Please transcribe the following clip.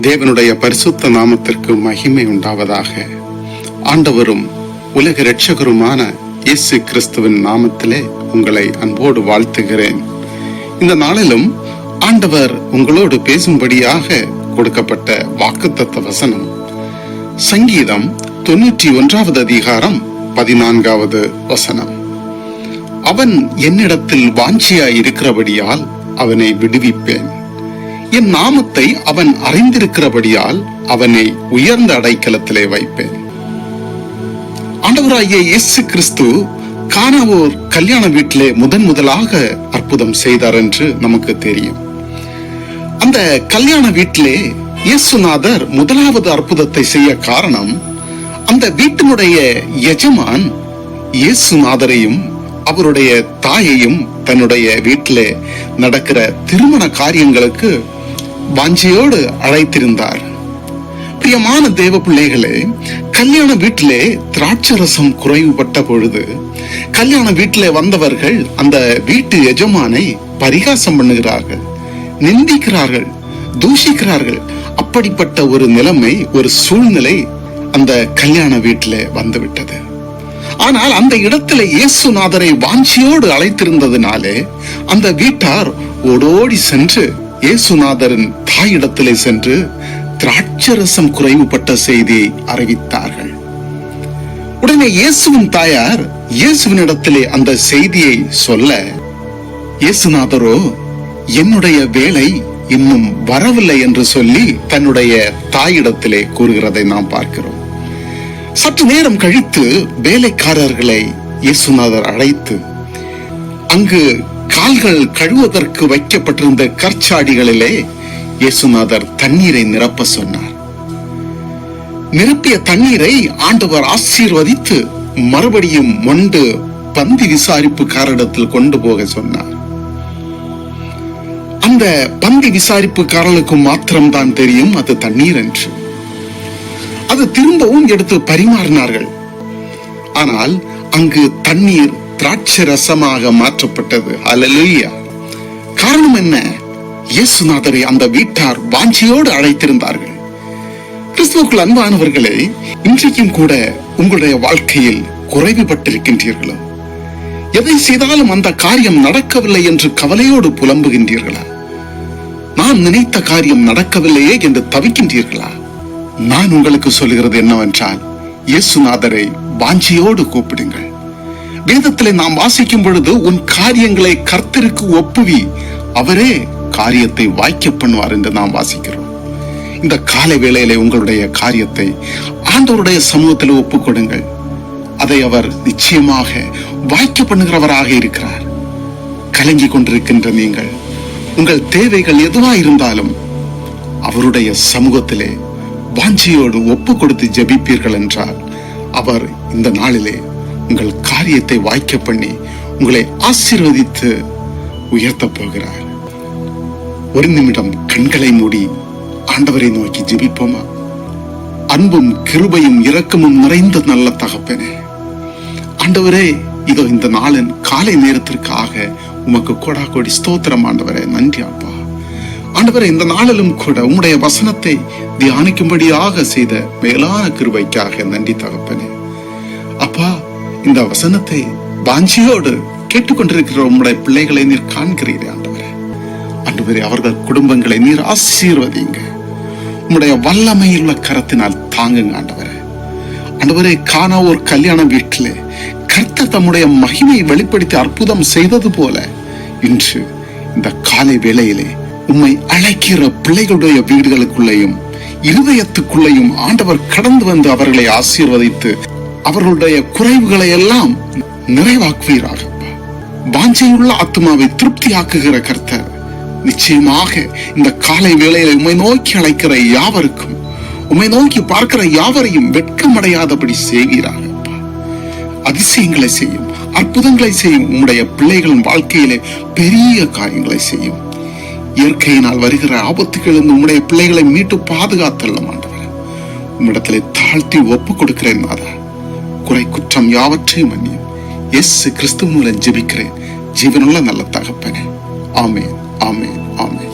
தேவனுடைய பரிசுத்த நாமத்திற்கு மகிமை உண்டாவதாக. ஆண்டவரும் உலக இரட்சகருமான இயேசு கிறிஸ்துவின் நாமத்திலே உங்களை அன்போடு வாழ்த்துகிறேன். இந்த நாளிலும் ஆண்டவர் உங்களோடு பேசும்படியாக கொடுக்கப்பட்ட வாக்குத்தத்த வசனம். சங்கீதம் தொன்னூற்றி ஒன்றாவது அதிகாரம் பதினான்காவது வசனம். அவன் என்னிடத்தில் வாஞ்சியாய் இருக்கிறபடியால் அவனை விடுவிப்பேன். என் நாமத்தை அவன் அறிந்திருக்கிறபடியால் அவனை உயர்ந்த அடைக்கலத்திலே வைப்பேன். ஆண்டவராகிய இயேசு கிறிஸ்து கானாவூர் கல்யாண வீட்டிலே முதன் முதலாக அற்புதம் செய்தார் என்று நமக்கு தெரியும். அந்த கல்யாண வீட்டிலே இயேசுநாதர் முதலாவது அற்புதத்தை செய்ய காரணம் அந்த வீட்டினுடைய எஜமான் இயேசுநாதரையும் அவருடைய தாயையும் தன்னுடைய வீட்டிலே நடக்கிற திருமண காரியங்களுக்கு வாஞ்சியோடு அழைத்திருந்தார். பிரியமான தேவ பிள்ளைகளே கல்யாண வீட்டிலே திராட்சரசம் குறைவுபட்ட பொழுது கல்யாண வீட்டிலே வந்தவர்கள் அந்த வீட்டு எஜமானை பரிகாசம் பண்ணுகிறார்கள். நிந்திக்கிறார்கள் தூஷிக்கிறார்கள். அப்படிப்பட்ட ஒரு நிலைமை ஒரு சூழ்நிலை அந்த கல்யாண வீட்டிலே வந்துவிட்டது. ஆனால் அந்த இடத்துல இயேசுநாதரை வாஞ்சியோடு அழைத்திருந்ததினாலே அந்த வீட்டார் ஓடோடி சென்று இயேசுநாதரின் தாயிடத்திலே சென்று திராட்சரசம் குறைவுபட்ட செய்தியை அறிவித்தார்கள். உடனே இயேசுவின் தாயார் இயேசுவினிடத்திலே அந்த செய்தியை சொல்ல இயேசுநாதரோ என்னுடைய வேலை இன்னும் வரவில்லை என்று சொல்லி தன்னுடைய தாயிடத்திலே கூறுகிறதை நாம் பார்க்கிறோம். சற்று நேரம் கழித்து வேலைக்காரர்களை இயேசுநாதர் அழைத்து அங்கு கால்கள் கழுவதற்கு வைக்கப்பட்டிருந்த கற்சாடிகளிலே இயேசுநாதர் தண்ணீரை நிரப்ப சொன்னார். நிரப்பிய தண்ணீரை ஆண்டவர் ஆசீர்வதித்து மறுபடியும் மொண்டு பந்தி விசாரிப்புக்காரிடத்தில் கொண்டு போக சொன்னார். அந்த பந்தி விசாரிப்புக்காரர்களுக்கு மாத்திரம்தான் தெரியும் அது தண்ணீர் என்று அது திரும்பவும் எடுத்து பரிமாறினார்கள். ஆனால் அங்கு தண்ணீர் திராட்சை ரசமாக மாற்றப்பட்டது. அலலுயா காரணம் என்ன? இயேசுநாதரை அந்த வீட்டார் வாஞ்சியோடு அழைத்திருந்தார்கள். கிறிஸ்துவுக்குள் அன்பானவர்களே இன்றைக்கும் கூட உங்களுடைய வாழ்க்கையில் குறைவுபட்டிருக்கின்றீர்களோ? எதை செய்தாலும் அந்த காரியம் நடக்கவில்லை என்று கவலையோடு புலம்புகின்றீர்களா? நான் நினைத்த காரியம் நடக்கவில்லையே என்று தவிக்கின்றீர்களா? நான் உங்களுக்கு சொல்லுகிறது என்னவென்றால் இயேசுநாதரை வாஞ்சியோடு கூப்பிடுங்கள். வேதத்திலே நாம் வாசிக்கும் பொழுது உன் காரியங்களை கர்த்தருக்கு ஒப்புவி. அவரே காரியத்தை வாய்க்க பண்ணுவார் என்று நாம் வாசிக்கிறோம். இந்த காலை வேளையிலே உங்களுடைய காரியத்தை ஆண்டவருடைய சமூகத்தில் ஒப்புக்கொடுங்கள் அதை அவர் நிச்சயமாக வாய்க்க பண்ணுகிறவராக இருக்கிறார். கலங்கி கொண்டிருக்கின்ற நீங்கள் உங்கள் தேவைகள் எதுவா இருந்தாலும் அவருடைய சமூகத்திலே வாஞ்சியோடு ஒப்பு கொடுத்து ஜெபிப்பீர்கள் என்றால் அவர் இந்த நாளிலே உங்கள் காரியத்தை வாய்க்க பண்ணி உங்களை ஆசீர்வதித்து உயர்த்தப் போகிறார். ஒரு நிமிடம் கண்களை மூடி ஆண்டவரை நோக்கி ஜெபிப்போமா? அன்பும் கிருபையும் இரக்கமும் நிறைந்த நல்ல தகப்பனே. ஆண்டவரே இதோ இந்த நாளின் காலை நேரத்திற்காக உமக்கு கோடா கோடி ஸ்தோத்திரம் ஆண்டவரே நன்றி அப்பா. ஆண்டவரே இந்த நாளிலும் கூட உம்முடைய வசனத்தை தியானிக்கும்படியாக செய்த மேலான கிருபைக்காக நன்றி தகப்பனே. இந்த வசனத்தை வாஞ்சியோடு கேட்டுக்கொண்டிருக்கிற உங்களுடைய பிள்ளைகளை நீர் காண்கிறீர்கள் ஆண்டவரே. ஆண்டவரே அவர்கள் குடும்பங்களை நீர் ஆசீர்வதிங்க உம்முடைய வல்லமையுள்ள கரத்தினால் தாங்குங்க ஆண்டவரே. ஆண்டவரே காணா ஒரு கல்யாண வீட்டிலே கர்த்தர் தம்முடைய மகிமையை வெளிப்படுத்தி அற்புதம் செய்தது போல இன்று இந்த காலை வேளையிலே உம்மை அழைக்கிற பிள்ளைகளுடைய வீடுகளுக்குள்ளேயும் இருதயத்துக்குள்ளேயும் ஆண்டவர் கடந்து வந்து அவர்களை ஆசீர்வதித்து அவர்களுடைய குறைவுகளை எல்லாம் நிறைவாக்குவீராக. வாஞ்சையுள்ள ஆத்மாவை திருப்தியாக்குகிற கர்த்தர் நிச்சயமாக இந்த காலை வேளையில உம்மை நோக்கி அழைக்கிற யாவருக்கும் உமை நோக்கி பார்க்கிற யாவரையும் வெட்கமடையாதபடி செய்வீராக. அதிசயங்களை செய்யும் அற்புதங்களை செய்யும் உம்முடைய பிள்ளைகளின் வாழ்க்கையிலே பெரிய காரியங்களை செய்யும். இயற்கையினால் வருகிற ஆபத்துகளிலிருந்து உம்முடைய பிள்ளைகளை மீட்டு பாதுகாத்தள்ள ஆண்டவர் உம்மிடத்திலே தாழ்த்தி ஒப்பு கொடுக்கிறேன் மாதா. குறை குற்றம் யாவற்றையும் மன்னியும். எஸ் கிறிஸ்து மூலம் ஜெபிக்கிறேன். ஜீவனுள்ள நல்ல தகப்பனே. ஆமேன் ஆமேன் ஆமேன்.